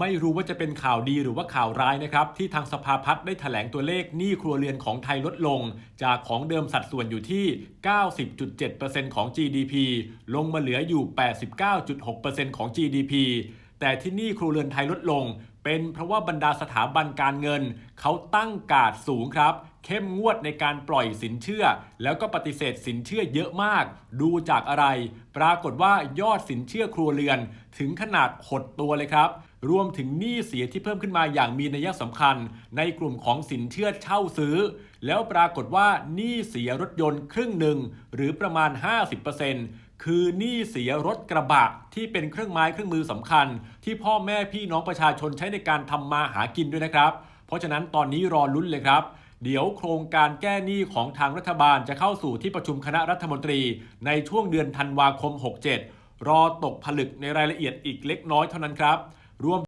ไม่รู้ว่าจะเป็นข่าวดีหรือว่าข่าวร้ายนะครับที่ทางสภาพัฒน์ได้แถลงตัวเลขหนี้ครัวเรือนของไทยลดลง จากของเดิมสัดส่วนอยู่ที่ 90.7%ของ GDP ลงมาเหลืออยู่ 89.6%ของ GDP แต่ที่หนี้ครัวเรือนไทยลดลง เป็นเพราะว่าบรรดาสถาบันการเงิน เขาตั้งการ์ดสูงครับเข้มงวดในการปล่อยสินเชื่อ แล้วก็ปฏิเสธสินเชื่อเยอะมาก ดูจากอะไร ปรากฏว่ายอดสินเชื่อครัวเรือนถึงขนาดหดตัวเลยครับ รวมถึงหนี้เสียที่เพิ่มขึ้นมาอย่างมีนัยสำคัญ ในกลุ่มของสินเชื่อเช่าซื้อ แล้วปรากฏว่าหนี้เสียรถยนต์ครึ่งหนึ่งหรือประมาณ 50%คือหนี้เสียรถกระบะที่เป็นเครื่องไม้เครื่องมือสำคัญ ที่พ่อแม่พี่น้องประชาชนใช้ในการทำมาหากินด้วยนะครับ เพราะฉะนั้นตอนนี้รอลุ้นเลยครับเดี๋ยวโครงการแก้หนี้ของทางรัฐบาลจะเข้าสู่ที่ประชุมคณะรัฐมนตรี ในช่วงเดือนธันวาคม 67 รอตกผลึกในรายละเอียดอีกเล็กน้อยเท่านั้นครับ รวม